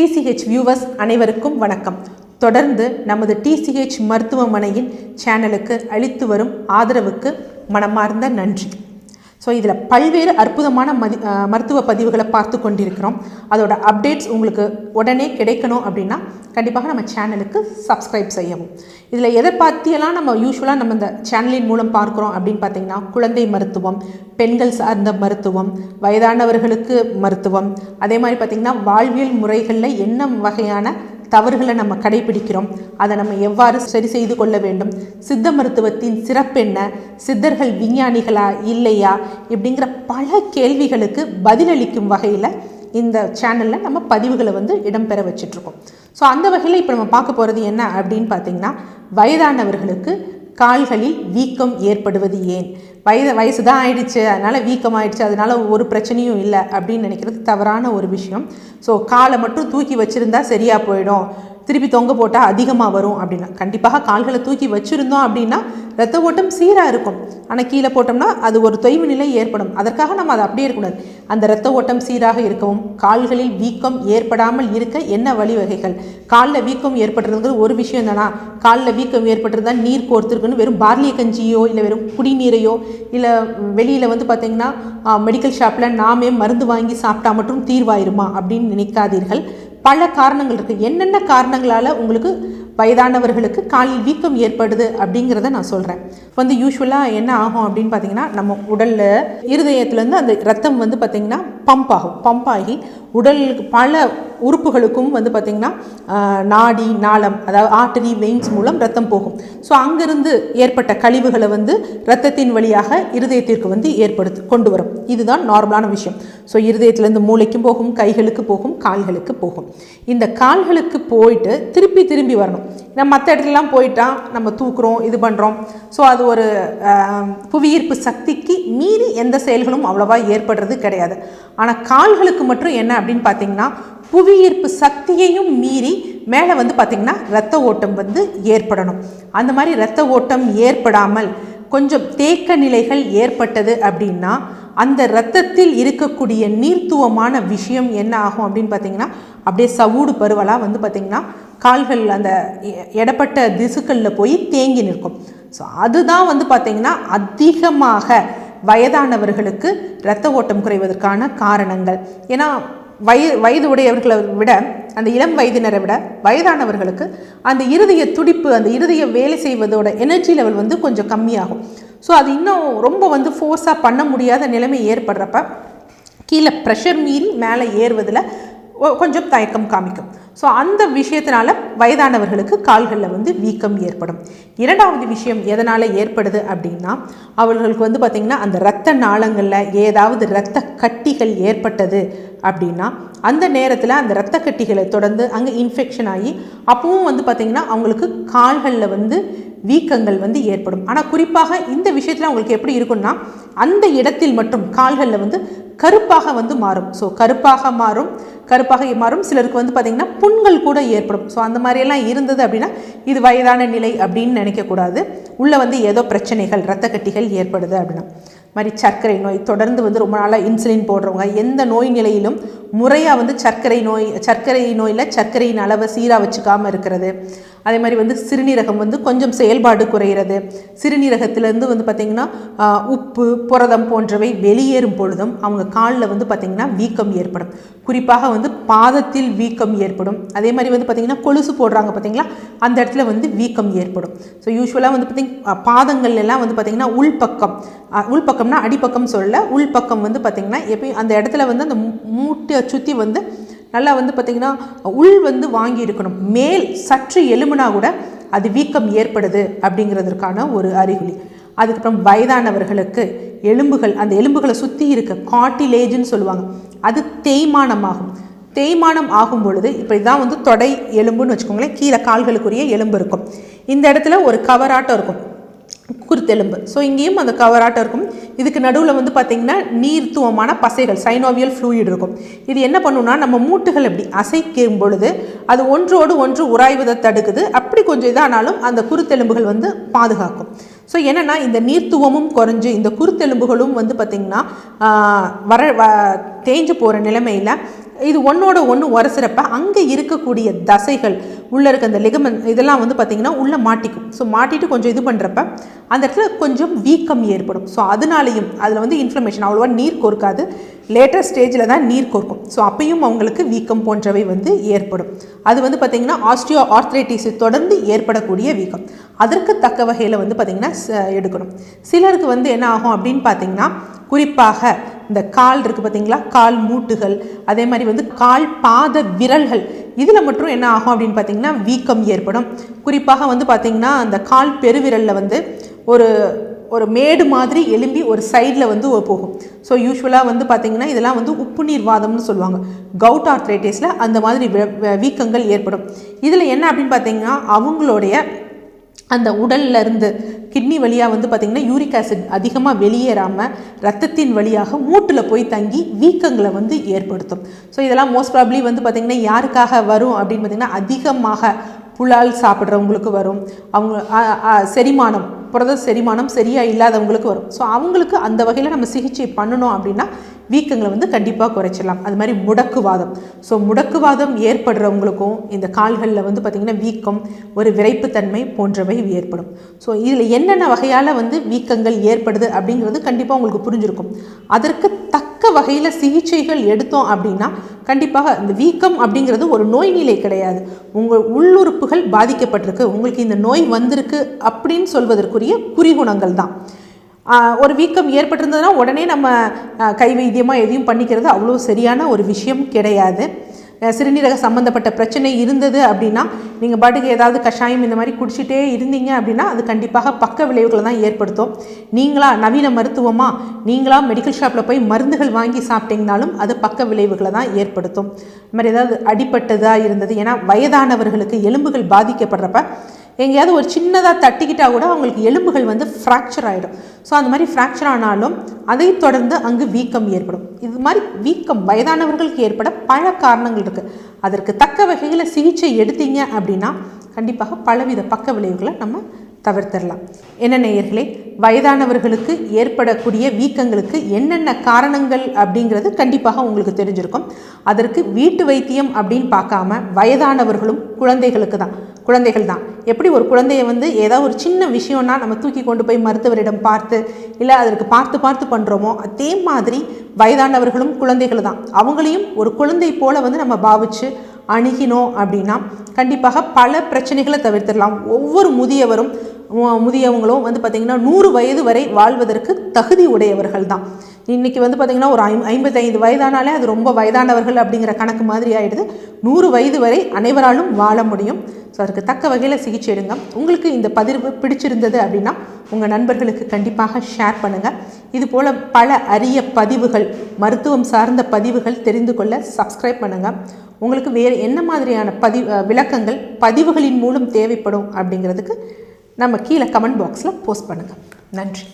DCH viewers அனைவருக்கும் வணக்கம். தொடர்ந்து நமது டிசிஹெச் மருத்துவமனையின் சேனலுக்கு அளித்து வரும் ஆதரவுக்கு மனமார்ந்த நன்றி. ஸோ இதில் பல்வேறு அற்புதமான மதி மருத்துவ பதிவுகளை பார்த்து கொண்டிருக்கிறோம். அதோட அப்டேட்ஸ் உங்களுக்கு உடனே கிடைக்கணும் அப்படின்னா கண்டிப்பாக நம்ம சேனலுக்கு சப்ஸ்கிரைப் செய்யவும். இதில் எதை பற்றியெல்லாம் நம்ம யூஸ்வலாக நம்ம இந்த சேனலின் மூலம் பார்க்குறோம் அப்படின்னு பார்த்தீங்கன்னா குழந்தை மருத்துவம் பெண்கள் சார்ந்த மருத்துவம் வயதானவர்களுக்கு மருத்துவம் அதே மாதிரி பார்த்திங்கன்னா வாழ்வியல் முறைகளில் என்ன வகையான தவறுகளை நம்ம கடைபிடிக்கிறோம். அதை நம்ம எவ்வாறு சரி செய்து கொள்ள வேண்டும்? சித்த மருத்துவத்தின் சிறப்பென்ன சித்தர்கள் விஞ்ஞானிகளா இல்லையா? இப்படிங்கிற பல கேள்விகளுக்கு பதிலளிக்கும் வகையில் இந்த சேனலில் நம்ம பதிவுகளை வந்து இடம்பெற வச்சிட்ருக்கோம். ஸோ அந்த வகையில் இப்போ நம்ம பார்க்க போகிறது என்ன அப்படின்னு பார்த்தீங்கன்னா வயதானவர்களுக்கு கால்களில் வீக்கம் ஏற்படுவது ஏன்? வயது வயசு தான் ஆயிடுச்சு அதனால் வீக்கம் ஆயிடுச்சு அதனால் ஒரு பிரச்சனையும் இல்லை அப்படின்னு நினைக்கிறது தவறான ஒரு விஷயம். ஸோ காலை மட்டும் தூக்கி வச்சுருந்தா சரியாக போயிடும். திருப்பி தொங்க போட்டால் அதிகமாக வரும் அப்படின்னா. கண்டிப்பாக கால்களை தூக்கி வச்சுருந்தோம் அப்படின்னா ரத்த ஓட்டம் சீராக இருக்கும். ஆனால் கீழே போட்டோம்னா அது ஒரு தொய்வு நிலை ஏற்படும். அதற்காக நம்ம அதை அப்படியே இருக்கக்கூடாது. அந்த ரத்த ஓட்டம் சீராக இருக்கவும் கால்களில் வீக்கம் ஏற்படாமல் இருக்க என்ன வழிவகைகள்? காலில் வீக்கம் ஏற்பட்டுருங்கிறது ஒரு விஷயம் தானா? காலில் வீக்கம் ஏற்பட்டிருந்தா நீர் கோர்த்துருக்குன்னு வெறும் பார்லிய கஞ்சியோ இல்லை வெறும் குடிநீரையோ இல்லை வெளியில் வந்து பார்த்திங்கன்னா மெடிக்கல் ஷாப்பில் நாமே மருந்து வாங்கி சாப்பிட்டா மட்டும் தீர்வாயிருமா அப்படின்னு நினைக்காதீர்கள். பல காரணங்கள் இருக்குது என்னென்ன காரணங்களால் உங்களுக்கு வயதானவர்களுக்கு காலில் வீக்கம் ஏற்படுது அப்படிங்கிறத நான் சொல்கிறேன் வந்து யூஸ்வலாக என்ன ஆகும் அப்படின்னு பார்த்தீங்கன்னா நம்ம உடலில் இருதயத்துலேருந்து அந்த ரத்தம் வந்து பார்த்திங்கன்னா பம்ப் ஆகும் பம்ப் ஆகி உடலுக்கு பல உறுப்புகளுக்கும் வந்து பார்த்திங்கன்னா நாடி நாளம் அதாவது ஆர்டரி வெயின்ஸ் மூலம் ரத்தம் போகும். ஸோ அங்கிருந்து ஏற்பட்ட கழிவுகளை வந்து ரத்தத்தின் வழியாக இருதயத்திற்கு வந்து ஏற்படுத்து கொண்டு வரும். இதுதான் நார்மலான விஷயம். ஸோ இருதயத்திலேருந்து மூளைக்கும் போகும் கைகளுக்கு போகும் கால்களுக்கு போகும். இந்த கால்களுக்கு போயிட்டு திருப்பி திரும்பி வரணும். நம்ம மற்ற இடத்துலலாம் போயிட்டால் நம்ம தூக்குறோம் இது பண்ணுறோம் ஸோ அது ஒரு புவியீர்ப்பு சக்திக்கு மீறி எந்த செயல்களும் அவ்வளோவா ஏற்படுறது கிடையாது. ஆனால் கால்களுக்கு மட்டும் என்ன அப்படின்னு பார்த்தீங்கன்னா புவியீர்ப்பு சக்தியையும் மீறி மேலே வந்து பார்த்திங்கன்னா ரத்த ஓட்டம் வந்து ஏற்படணும். அந்த மாதிரி ரத்த ஓட்டம் ஏற்படாமல் கொஞ்சம் தேக்க நிலைகள் ஏற்பட்டது அப்படின்னா அந்த இரத்தத்தில் இருக்கக்கூடிய நீர்த்துவமான விஷயம் என்ன ஆகும் அப்படின்னு பார்த்தீங்கன்னா அப்படியே சவுடு பருவலாக வந்து பார்த்திங்கன்னா கால்கள் அந்த எ- எடப்பட்ட திசுக்களில் போய் தேங்கி நிற்கும். ஸோ அதுதான் வந்து பார்த்திங்கன்னா அதிகமாக வயதானவர்களுக்கு இரத்த ஓட்டம் குறைவதற்கான காரணங்கள். ஏன்னா வய வயது உடையவர்களை விட அந்த இளம் வயதினரை விட வயதானவர்களுக்கு அந்த இருதய துடிப்பு அந்த இருதய வேலை செய்வதோட எனர்ஜி லெவல் வந்து கொஞ்சம் கம்மியாகும். ஸோ அது இன்னும் ரொம்ப வந்து ஃபோர்ஸாக பண்ண முடியாத நிலைமை ஏற்படுறப்ப கீழே ப்ரெஷர் மீறி மேலே ஏறுவதில் கொஞ்சம் தயக்கம் காமிக்கும். ஸோ அந்த விஷயத்தினால வயதானவர்களுக்கு கால்களில் வந்து வீக்கம் ஏற்படும். இரண்டாவது விஷயம் எதனால் ஏற்படுது அப்படின்னா அவர்களுக்கு வந்து பார்த்திங்கன்னா அந்த இரத்த நாளங்களில் ஏதாவது இரத்த கட்டிகள் ஏற்பட்டது அப்படின்னா அந்த நேரத்தில் அந்த இரத்த கட்டிகளை தொடர்ந்து அங்கே இன்ஃபெக்ஷன் ஆகி அப்பவும் வந்து பார்த்திங்கன்னா அவங்களுக்கு கால்களில் வந்து வீக்கங்கள் வந்து ஏற்படும். ஆனால் குறிப்பாக இந்த விஷயத்தில் உங்களுக்கு எப்படி இருக்கும்னா அந்த இடத்தில் மட்டும் கால்களில் வந்து கருப்பாக வந்து மாறும். ஸோ கருப்பாக மாறும் கருப்பாக மாறும். சிலருக்கு வந்து பார்த்திங்கன்னா புண்கள் கூட ஏற்படும். ஸோ அந்த மாதிரியெல்லாம் இருந்தது அப்படின்னா இது வயதான நிலை அப்படின்னு நினைக்கக்கூடாது. உள்ளே வந்து ஏதோ பிரச்சனைகள் இரத்த கட்டிகள் ஏற்படுது அப்படின்னா. மாதிரி சர்க்கரை நோய் தொடர்ந்து வந்து ரொம்ப நாளாக இன்சுலின் போடுறவங்க எந்த நோய் நிலையிலும் முறையாக வந்து சர்க்கரை நோய் சர்க்கரை நோயில் சர்க்கரையின் அளவை சீராக வச்சுக்காமல் இருக்கிறது. அதே மாதிரி வந்து சிறுநீரகம் வந்து கொஞ்சம் செயல்பாடு குறையிறது. சிறுநீரகத்திலேருந்து வந்து பார்த்திங்கன்னா உப்பு புரதம் போன்றவை வெளியேறும் பொழுதும் அவங்க காலில் வந்து பார்த்திங்கன்னா வீக்கம் ஏற்படும். குறிப்பாக வந்து பாதத்தில் வீக்கம் ஏற்படும். அதே மாதிரி வந்து பார்த்திங்கன்னா கொலுசு போடுறாங்க பார்த்திங்களா அந்த இடத்துல வந்து வீக்கம் ஏற்படும். ஸோ யூஸ்வலாக வந்து பார்த்திங்க பாதங்கள்லாம் வந்து பார்த்திங்கன்னா உள்பக்கம் உள்பக்கம்னா அடிப்பக்கம் சொல்ல உள்பக்கம் வந்து பார்த்திங்கன்னா எப்பயும் அந்த இடத்துல வந்து அந்த மூட்டையை மூட்டை சுற்றி வந்து நல்லா வந்து பார்த்திங்கன்னா உள் வந்து வாங்கி இருக்கணும். மேல் சற்று எலும்புனா கூட அது வீக்கம் ஏற்படுது அப்படிங்கிறதுக்கான ஒரு அறிகுறி. அதுக்கப்புறம் வயதானவர்களுக்கு எலும்புகள் அந்த எலும்புகளை சுற்றி இருக்க காட்டிலேஜ்னு சொல்லுவாங்க. அது தேய்மானமாகும். தேய்மானம் ஆகும் பொழுது இப்போ இதான் வந்து தொடை எலும்புன்னு வச்சுக்கோங்களேன் கீழே கால்களுக்குரிய எலும்பு இருக்கும். இந்த இடத்துல ஒரு கவராட்டம் இருக்கும். குருத்தெலும்பு. ஸோ இங்கேயும் அந்த கவராட்டம் இருக்கும். இதுக்கு நடுவில் வந்து பார்த்திங்கன்னா நீர்த்துவமான பசைகள் சைனோவியல் ஃப்ளூயிட் இருக்கும். இது என்ன பண்ணுன்னா நம்ம மூட்டுகள் எப்படி அசைக்கும் பொழுது அது ஒன்றோடு ஒன்று உராய்வதை தடுக்குது. அப்படி கொஞ்சம் இதானாலும் அந்த குருத்தெலும்புகள் வந்து பாதுகாக்கும். ஸோ என்னென்னா இந்த நீர்த்துவமும் குறைஞ்சு இந்த குருத்தெலும்புகளும் வந்து பார்த்திங்கன்னா வர வ தேஞ்சு போகிற நிலைமையில் இது ஒன்றோட ஒன்று உரசுறப்ப அங்கே இருக்கக்கூடிய தசைகள் உள்ளே இருக்க அந்த லெகமன் இதெல்லாம் வந்து பார்த்திங்கன்னா உள்ளே மாட்டிக்கும். ஸோ மாட்டிட்டு கொஞ்சம் இது பண்ணுறப்ப அந்த இடத்துல கொஞ்சம் வீக்கம் ஏற்படும். ஸோ அதனாலையும் அதில் வந்து இன்ஃப்ளமேஷன் அவ்வளோவா நீர் கோர்க்காது. லேட்டர் ஸ்டேஜில் தான் நீர் கோர்க்கும். ஸோ அப்பையும் அவங்களுக்கு வீக்கம் போன்றவை வந்து ஏற்படும். அது வந்து பார்த்திங்கன்னா ஆஸ்டியோ ஆர்த்ரைட்டிஸ் தொடர்ந்து ஏற்படக்கூடிய வீக்கம். அதற்கு தக்க வகையில் வந்து பார்த்திங்கன்னா ச- எடுக்கணும். சிலருக்கு வந்து என்ன ஆகும் அப்படின்னு பார்த்தீங்கன்னா குறிப்பாக இந்த கால் இருக்குது பார்த்திங்களா கால் மூட்டுகள் அதே மாதிரி வந்து கால் பாத விரல்கள் இதில் மட்டும் என்ன ஆகும் அப்படின்னு பார்த்தீங்கன்னா வீக்கம் ஏற்படும். குறிப்பாக வந்து பார்த்திங்கன்னா அந்த கால் பெருவிரலில் வந்து ஒரு ஒரு மேடு மாதிரி எலும்பி ஒரு சைடில் வந்து போகும். ஸோ யூஸ்வலாக வந்து பார்த்திங்கன்னா இதெல்லாம் வந்து உப்பு நீர் வாதம்னு சொல்லுவாங்க. கவுட் ஆர்த்ரைட்டிஸில் அந்த மாதிரி வீக்கங்கள் ஏற்படும். இதில் என்ன அப்படின்னு பார்த்திங்கன்னா அவங்களுடைய அந்த உடல்ல இருந்து கிட்னி வழியாக வந்து பார்த்திங்கன்னா யூரிக் ஆசிட் அதிகமாக வெளியேறாமல் ரத்தத்தின் வழியாக மூட்டில் போய் தங்கி வீக்கங்களை வந்து ஏற்படுத்தும். ஸோ இதெல்லாம் மோஸ்ட் ப்ராப்ளி வந்து பார்த்திங்கன்னா யாருக்காக வரும் அப்படின்னு பார்த்திங்கன்னா அதிகமாக புலால் சாப்பிட்றவங்களுக்கு வரும். அவங்க செரிமானம் புரத செரிமானம் சரியாக இல்லாதவங்களுக்கு வரும். ஸோ அவங்களுக்கு அந்த வகையில் நம்ம சிகிச்சை பண்ணணும் அப்படின்னா வீக்கங்களை வந்து கண்டிப்பாக குறைச்சிடலாம். அது மாதிரி முடக்குவாதம். ஸோ முடக்குவாதம் ஏற்படுறவங்களுக்கும் இந்த கால்களில் வந்து பார்த்திங்கன்னா வீக்கம் ஒரு விரைப்புத்தன்மை போன்றவை ஏற்படும். ஸோ இதில் என்னென்ன வகையால் வந்து வீக்கங்கள் ஏற்படுது அப்படிங்கிறது கண்டிப்பாக உங்களுக்கு புரிஞ்சிருக்கும். அதற்கு தக்க வகையில் சிகிச்சைகள் எடுத்தோம் அப்படின்னா கண்டிப்பாக இந்த வீக்கம் அப்படிங்கிறது ஒரு நோய் நிலை கிடையாது. உங்கள் உள்ளுறுப்புகள் பாதிக்கப்பட்டிருக்கு. உங்களுக்கு இந்த நோய் வந்திருக்கு அப்படின்னு சொல்வதற்குரிய குறிகுணங்கள் தான். ஒரு வீக்கம் ஏற்பட்டிருந்ததுன்னா உடனே நம்ம ஆஹ் கை வைத்தியமாக எதையும் பண்ணிக்கிறது அவ்வளோ சரியான ஒரு விஷயம் கிடையாது. சிறுநீரக சம்மந்தப்பட்ட பிரச்சனை இருந்தது அப்படின்னா நீங்கள் பாட்டுக்கு ஏதாவது கஷாயம் இந்த மாதிரி குடிச்சிட்டே இருந்தீங்க அப்படின்னா அது கண்டிப்பாக பக்க விளைவுகளை தான் ஏற்படுத்தும். நீங்களா நவீன மருத்துவமா நீங்களா மெடிக்கல் ஷாப்பில் போய் மருந்துகள் வாங்கி சாப்பிட்டீங்கனாலும் அது பக்க விளைவுகளை தான் ஏற்படுத்தும். இந்த மாதிரி ஏதாவது அடிப்பட்டதாக இருந்தது ஏன்னா வயதானவர்களுக்கு எலும்புகள் பாதிக்கப்படுறப்ப எங்கேயாவது ஒரு சின்னதாக தட்டிக்கிட்டால் கூட அவங்களுக்கு எலும்புகள் வந்து ஃப்ராக்சர் ஆகிடும் ஸோ அந்த மாதிரி ஃப்ராக்சர் ஆனாலும் அதை தொடர்ந்து அங்கு வீக்கம் ஏற்படும். இது மாதிரி வீக்கம் வயதானவர்களுக்கு ஏற்பட பல காரணங்கள் இருக்குது அதற்கு தக்க வகையில் சிகிச்சை எடுத்தீங்க அப்படின்னா கண்டிப்பாக பலவித பக்க விளைவுகளை நம்ம தவிர்த்திடலாம். என்ன நேயர்களே வயதானவர்களுக்கு ஏற்படக்கூடிய வீக்கங்களுக்கு என்னென்ன காரணங்கள் அப்படிங்கிறது கண்டிப்பாக உங்களுக்கு தெரிஞ்சிருக்கும். அதற்கு வீட்டு வைத்தியம் அப்படின்னு பார்க்காம வயதானவர்களும் குழந்தைகளுக்கு தான். குழந்தைகள் தான். எப்படி ஒரு குழந்தைய வந்து ஏதாவது ஒரு சின்ன விஷயம்னா நம்ம தூக்கி கொண்டு போய் மருத்துவரிடம் பார்த்து இல்லை அதற்கு பார்த்து பார்த்து பண்ணுறோமோ அதே மாதிரி வயதானவர்களும் குழந்தைகள் தான். அவங்களையும் ஒரு குழந்தை போல் வந்து நம்ம பாவிச்சு அணுகினோம் அப்படின்னா கண்டிப்பாக பல பிரச்சனைகளை தவிர்த்திடலாம். ஒவ்வொரு முதியவரும் முதியவங்களும் வந்து பார்த்திங்கன்னா நூறு வயது வரை வாழ்வதற்கு தகுதி உடையவர்கள் தான். இன்றைக்கி வந்து பார்த்திங்கன்னா ஒரு ஐ ஐம்பத்தைந்து வயதானாலே அது ரொம்ப வயதானவர்கள் அப்படிங்கிற கணக்கு மாதிரி ஆகிடுது நூறு வயது வரை அனைவராலும் வாழ முடியும். ஸோ அதுக்கு தக்க வகையில் சிகிச்சை எடுங்க. உங்களுக்கு இந்த பதிவு பிடிச்சிருந்தது அப்படின்னா உங்கள் நண்பர்களுக்கு கண்டிப்பாக ஷேர் பண்ணுங்கள் இது போல் பல அரிய பதிவுகள் மருத்துவம் சார்ந்த பதிவுகள் தெரிந்து கொள்ள சப்ஸ்கிரைப் பண்ணுங்கள் உங்களுக்கு வேறு என்ன மாதிரியான பதி விளக்கங்கள் பதிவுகளின் மூலம் தேவைப்படும் அப்படிங்கிறதுக்கு நம்ம கீழே கமெண்ட் பாக்ஸில் போஸ்ட் பண்ணுங்கள் நன்றி.